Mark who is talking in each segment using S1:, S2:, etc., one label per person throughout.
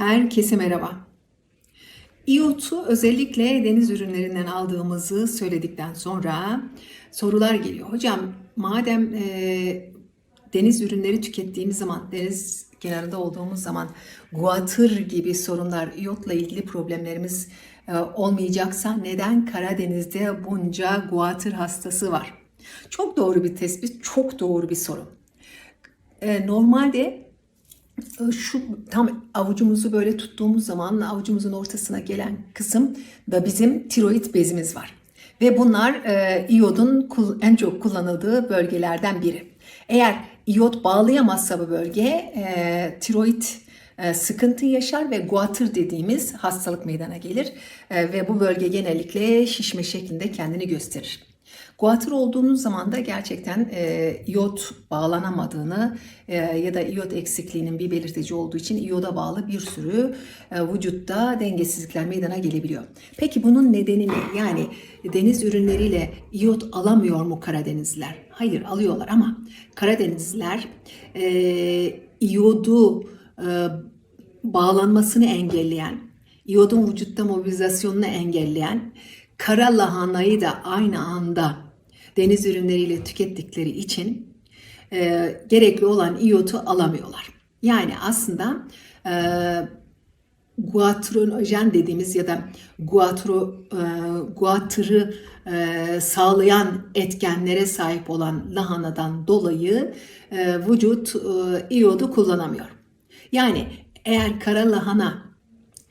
S1: Herkese merhaba. İyotu özellikle deniz ürünlerinden aldığımızı söyledikten sonra sorular geliyor. Hocam madem e, deniz ürünleri tükettiğimiz zaman, deniz kenarında olduğumuz zaman guatr gibi sorunlar, iyotla ilgili problemlerimiz e, olmayacaksa neden Karadeniz'de bunca guatr hastası var? Çok doğru bir tespit, çok doğru bir soru. E, normalde şu tam avucumuzu böyle tuttuğumuz zaman avucumuzun ortasına gelen kısım da bizim tiroid bezimiz var. Ve bunlar e, iyodun en çok kullanıldığı bölgelerden biri. Eğer iyot bağlayamazsa bu bölge e, tiroid e, sıkıntı yaşar ve guatr dediğimiz hastalık meydana gelir. E, ve bu bölge genellikle şişme şeklinde kendini gösterir. Guatr olduğunuz zaman da gerçekten e, iyot bağlanamadığını e, ya da iyot eksikliğinin bir belirtici olduğu için iyoda bağlı bir sürü e, vücutta dengesizlikler meydana gelebiliyor. Peki bunun nedeni ne? Yani deniz ürünleriyle iyot alamıyor mu Karadenizliler? Hayır alıyorlar ama Karadenizliler e, iyodu e, bağlanmasını engelleyen, iyodun vücutta mobilizasyonunu engelleyen kara lahanayı da aynı anda deniz ürünleriyle tükettikleri için e, gerekli olan iyotu alamıyorlar. Yani aslında e, guatrojen dediğimiz ya da guatro, e, guatrı e, sağlayan etkenlere sahip olan lahanadan dolayı e, vücut e, iyodu kullanamıyor. Yani eğer kara lahana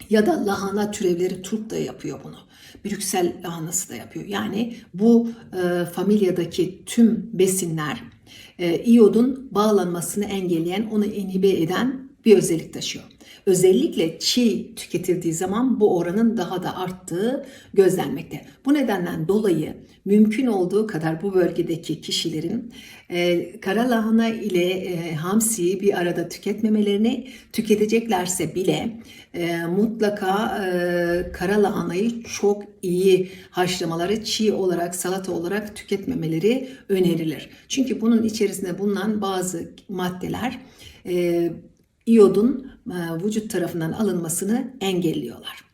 S1: ya da lahana türevleri turp da yapıyor bunu. Brüksel lahanası da yapıyor. Yani bu e, familyadaki tüm besinler e, iyodun bağlanmasını engelleyen, onu inhibe eden bir özellik taşıyor. Özellikle çiğ tüketildiği zaman bu oranın daha da arttığı gözlenmekte. Bu nedenden dolayı mümkün olduğu kadar bu bölgedeki kişilerin e, kara lahana ile e, hamsiyi bir arada tüketmemelerini tüketeceklerse bile e, mutlaka e, kara lahanayı çok iyi haşlamaları çiğ olarak salata olarak tüketmemeleri önerilir. Çünkü bunun içerisinde bulunan bazı maddeler e, iyodun e, vücut tarafından alınmasını engelliyorlar.